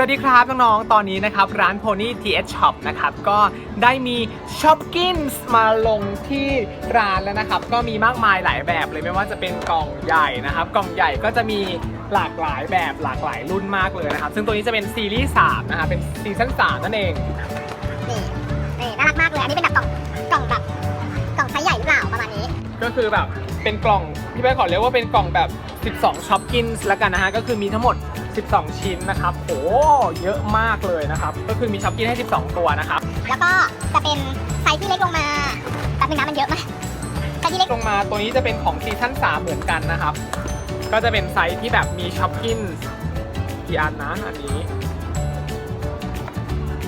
สวัสดีครับน้องๆ ตอนนี้นะครับ ร้าน Pony TH Shop นะครับ ก็ได้มีช็อปกินส์มาลงที่ร้านแล้วนะครับ ก็มีมากมายหลายแบบเลยไม่ว่าจะเป็นกล่องใหญ่นะครับ กล่องใหญ่ก็จะมีหลากหลายแบบหลากหลายรุ่นมากเลยนะครับ ซึ่งตัวนี้จะเป็นซีรีส์3นะครับเป็นซีซั่น3นั่นเอง นี่นี่น่ารักมากเลย อันนี้เป็นแบบกล่องกล่องแบบกล่องไซส์ใหญ่หรือเปล่าประมาณนี้ ก็คือแบบเป็นกล่องพี่แป๊ขอเรียกว่าเป็นกล่องแบบ 12ช็อปกินส์แล้วกันนะฮะก็คือมีทั้งหมด 12 ชิ้นนะครับโหเยอะมากเลยนะครับ ก็คือมีช็อปกินให้ 12 ตัวนะครับ แล้วก็จะเป็นไซส์ที่เล็กลงมาแป๊บนึงนะมันเยอะมากไซส์ที่เล็กลงมาตัวนี้จะเป็นของซีซั่น3เหมือนกันนะครับ ก็จะเป็นไซส์ที่แบบมีช็อปกินกี่อันนะอันนี้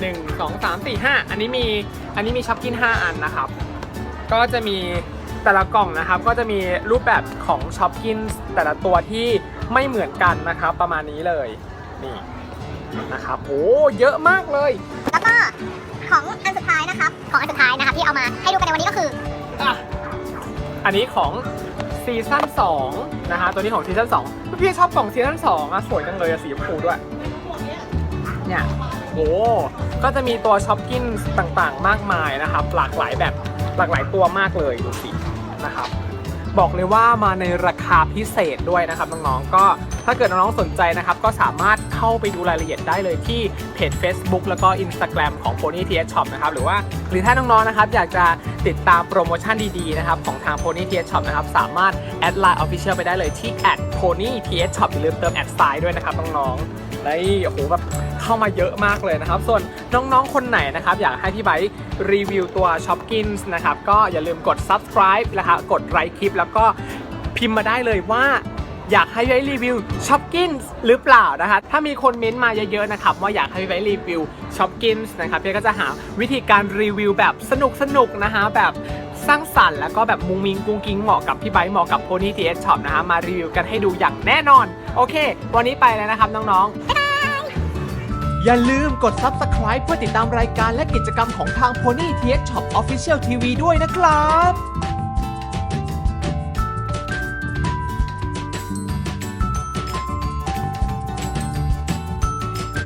1 2 3 4 5อันนี้มีอันนี้มีช็อปกิน5อันนะครับ ก็จะมี แต่ละกล่องนะครับก็จะมีรูปแบบของช็อปกินแต่ละตัวที่ไม่เหมือนกันนะครับประมาณนี้เลยนี่นะครับโอ้เยอะมากเลย แล้วก็ของอันสุดท้ายนะครับ ของอันสุดท้ายนะครับที่เอามาให้ดูกันในวันนี้ก็คืออะอันนี้ของซีซั่น2นะฮะตัวนี้ของซีซั่น2พี่ชอบกล่องซีซั่น2อะสวยจังเลยอะสีชมพูด้วยเนี่ยโอ้ก็จะมีตัวช็อปกินต่างๆ มากมายนะครับ หลากหลายแบบหลากหลายตัวมากเลยดูสิ นะครับ บอกเลยว่ามาในราคาพิเศษด้วยนะครับน้องๆ ก็ถ้าเกิดน้องๆ สนใจนะครับ ก็สามารถเข้าไปดูรายละเอียดได้เลยที่เพจ Facebook แล้วก็ Instagram ของ Pony TH Shop นะครับหรือว่าหรือถ้าน้องๆ นะครับ อยากจะติดตามโปรโมชั่นดีๆ นะครับ ของทาง Pony TH Shop นะครับ สามารถแอดไลน์ Official ไปได้เลยที่ @pony TH Shop อย่าลืมเติมแอดไซน์ด้วยนะครับน้องๆได้โอ้โหแบบ เข้ามาเยอะมากเลยนะครับ ส่วนน้องๆ คนไหนนะครับ อยากให้พี่ไบร์ทรีวิวตัว Shopkins นะครับ ก็อย่าลืมกด subscribe นะครับกดไลค์คลิป แล้วก็พิมพ์มาได้เลยว่าอยากให้ไว้รีวิวช็อปกินส์หรือเปล่านะคะ ถ้ามีคนเม้นต์มาเยอะๆนะครับว่าอยากให้ไว้รีวิวช็อปกินส์นะครับพี่ก็จะหาวิธีการรีวิวแบบสนุกๆนะคะแบบสร้างสรรค์แล้วก็แบบมุงมิงกุ้งกิ้งเหมาะกับพี่ไบร์เหมาะกับโพนี่ทีเอสช็อปนะคะมารีวิวกันให้ดูอย่างแน่นอน โอเค วันนี้ไปแล้วนะครับน้องๆ อย่าลืมกด Subscribe เพื่อติดตามรายการและกิจกรรมของทาง Pony TH Shop Official TV ด้วยนะครับ